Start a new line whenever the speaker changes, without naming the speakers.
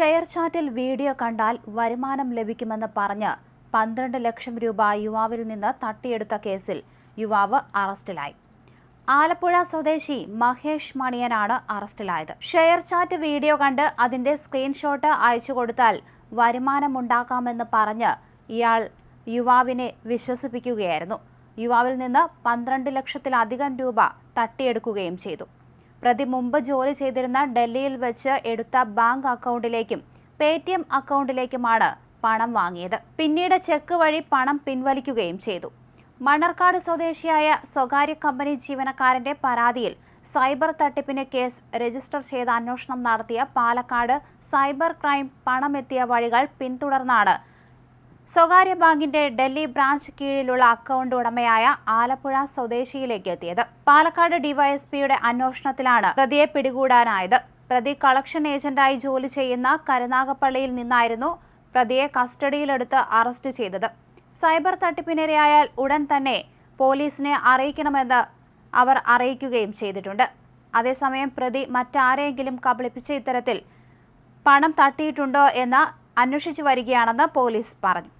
Share ചാറ്റിൽ video കണ്ടാൽ വരുമാനം ലഭിക്കുമെന്ന് പറഞ്ഞ് പന്ത്രണ്ട് ലക്ഷം രൂപ യുവാവിൽ നിന്ന് തട്ടിയെടുത്ത കേസിൽ യുവാവ് അറസ്റ്റിലായി. ആലപ്പുഴ സ്വദേശി മഹേഷ് മണിയനാണ് അറസ്റ്റിലായത്. ഷെയർ ചാറ്റ് വീഡിയോ കണ്ട് അതിന്റെ സ്ക്രീൻഷോട്ട് അയച്ചു കൊടുത്താൽ വരുമാനമുണ്ടാക്കാമെന്ന് പറഞ്ഞ് ഇയാൾ യുവാവിനെ വിശ്വസിപ്പിക്കുകയായിരുന്നു. യുവാവിൽ നിന്ന് പന്ത്രണ്ട് ലക്ഷത്തിലധികം രൂപ തട്ടിയെടുക്കുകയും ചെയ്തു. പ്രതി മുമ്പ് ജോലി ചെയ്തിരുന്ന ഡൽഹിയിൽ വെച്ച് എടുത്ത ബാങ്ക് അക്കൗണ്ടിലേക്കും പേ ടി എം അക്കൗണ്ടിലേക്കുമാണ് പണം വാങ്ങിയത്. പിന്നീട് ചെക്ക് വഴി പണം പിൻവലിക്കുകയും ചെയ്തു. മണർക്കാട് സ്വദേശിയായ സ്വകാര്യ കമ്പനി ജീവനക്കാരന്റെ പരാതിയിൽ സൈബർ തട്ടിപ്പിന് കേസ് രജിസ്റ്റർ ചെയ്ത് അന്വേഷണം നടത്തിയ പാലക്കാട് സൈബർ ക്രൈം പണമെത്തിയ വഴികൾ പിന്തുടർന്നാണ് സ്വകാര്യ ബാങ്കിന്റെ ഡൽഹി ബ്രാഞ്ച് കീഴിലുള്ള അക്കൗണ്ട് ഉടമയായ ആലപ്പുഴ സ്വദേശിയിലേക്ക് എത്തിയത്. പാലക്കാട് ഡിവൈഎസ്പിയുടെ അന്വേഷണത്തിലാണ് പ്രതിയെ പിടികൂടാനായത്. പ്രതി കളക്ഷൻ ഏജന്റായി ജോലി ചെയ്യുന്ന കരുനാഗപ്പള്ളിയിൽ നിന്നായിരുന്നു പ്രതിയെ കസ്റ്റഡിയിലെടുത്ത് അറസ്റ്റ് ചെയ്തത്. സൈബർ തട്ടിപ്പിനിരയായാൽ ഉടൻ തന്നെ പോലീസിനെ അറിയിക്കണമെന്ന് അവർ അറിയിക്കുകയും ചെയ്തിട്ടുണ്ട്. അതേസമയം പ്രതി മറ്റാരെയെങ്കിലും കബളിപ്പിച്ച ഇത്തരത്തിൽ പണം തട്ടിയിട്ടുണ്ടോ എന്ന് അന്വേഷിച്ചു വരികയാണെന്ന് പോലീസ് പറഞ്ഞു.